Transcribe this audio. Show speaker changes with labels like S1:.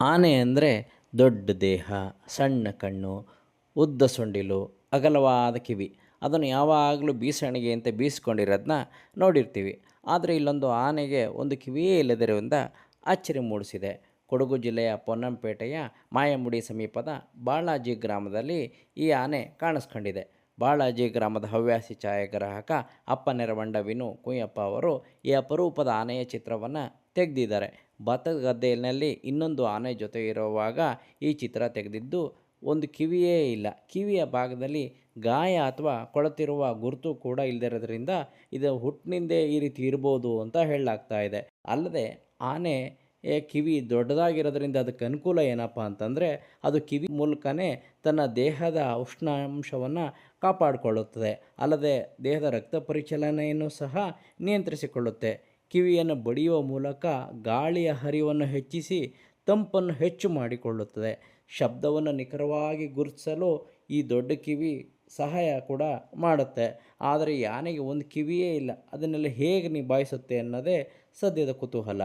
S1: ಆನೆ ಅಂದರೆ ದೊಡ್ಡ ದೇಹ, ಸಣ್ಣ ಕಣ್ಣು, ಉದ್ದ ಸೊಂಡಿಲು, ಅಗಲವಾದ ಕಿವಿ. ಅದನ್ನು ಯಾವಾಗಲೂ ಬೀಸಣಿಗೆ ಅಂತ ಬೀಸ್ಕೊಂಡಿರೋದನ್ನ ನೋಡಿರ್ತೀವಿ. ಆದರೆ ಇಲ್ಲೊಂದು ಆನೆಗೆ ಒಂದು ಕಿವಿಯೇ ಇಲ್ಲದಿರುವುದರಿಂದ ಅಚ್ಚರಿ ಮೂಡಿಸಿದೆ. ಕೊಡಗು ಜಿಲ್ಲೆಯ ಪೊನ್ನಂಪೇಟೆಯ ಮಾಯಮುಡಿ ಸಮೀಪದ ಬಾಳಾಜಿ ಗ್ರಾಮದಲ್ಲಿ ಈ ಆನೆ ಕಾಣಿಸ್ಕೊಂಡಿದೆ. ಬಾಳಾಜಿ ಗ್ರಾಮದ ಹವ್ಯಾಸಿ ಛಾಯಾಗ್ರಾಹಕ ಅಪ್ಪ ನೆರವಂಡ ವಿನು ಕುಯ್ಯಪ್ಪ ಅವರು ಈ ಅಪರೂಪದ ಆನೆಯ ಚಿತ್ರವನ್ನು ತೆಗೆದಿದ್ದಾರೆ. ಭತ್ತದ ಗದ್ದೆಯಲ್ಲಿ ಇನ್ನೊಂದು ಆನೆ ಜೊತೆ ಇರುವಾಗ ಈ ಚಿತ್ರ ತೆಗೆದಿದ್ದು ಒಂದು ಕಿವಿಯೇ ಇಲ್ಲ. ಕಿವಿಯ ಭಾಗದಲ್ಲಿ ಗಾಯ ಅಥವಾ ಕೊಳತಿರುವ ಗುರುತು ಕೂಡ ಇಲ್ಲದಿರೋದ್ರಿಂದ ಇದು ಹುಟ್ಟಿನಿಂದೇ ಈ ರೀತಿ ಇರ್ಬೋದು ಅಂತ ಹೇಳಲಾಗ್ತಾ ಇದೆ. ಅಲ್ಲದೆ ಆನೆ ಕಿವಿ ದೊಡ್ಡದಾಗಿರೋದ್ರಿಂದ ಅದಕ್ಕೆ ಅನುಕೂಲ ಏನಪ್ಪ ಅಂತಂದರೆ ಅದು ಕಿವಿ ಮೂಲಕನೇ ತನ್ನ ದೇಹದ ಉಷ್ಣಾಂಶವನ್ನು ಕಾಪಾಡಿಕೊಳ್ಳುತ್ತದೆ. ಅಲ್ಲದೆ ದೇಹದ ರಕ್ತ ಪರಿಚಲನೆಯನ್ನು ಸಹ ನಿಯಂತ್ರಿಸಿಕೊಳ್ಳುತ್ತೆ. ಕಿವಿಯನ್ನು ಬಡಿಯುವ ಮೂಲಕ ಗಾಳಿಯ ಹರಿವನ್ನು ಹೆಚ್ಚಿಸಿ ತಂಪನ್ನು ಹೆಚ್ಚು ಮಾಡಿಕೊಳ್ಳುತ್ತದೆ. ಶಬ್ದವನ್ನು ನಿಖರವಾಗಿ ಗುರುತಿಸಲು ಈ ದೊಡ್ಡ ಕಿವಿ ಸಹಾಯ ಕೂಡ ಮಾಡುತ್ತೆ. ಆದರೆ ಈ ಆನೆಗೆ ಒಂದು ಕಿವಿಯೇ ಇಲ್ಲ, ಅದನ್ನೆಲ್ಲ ಹೇಗೆ ನಿಭಾಯಿಸುತ್ತೆ ಅನ್ನೋದೇ ಸದ್ಯದ ಕುತೂಹಲ.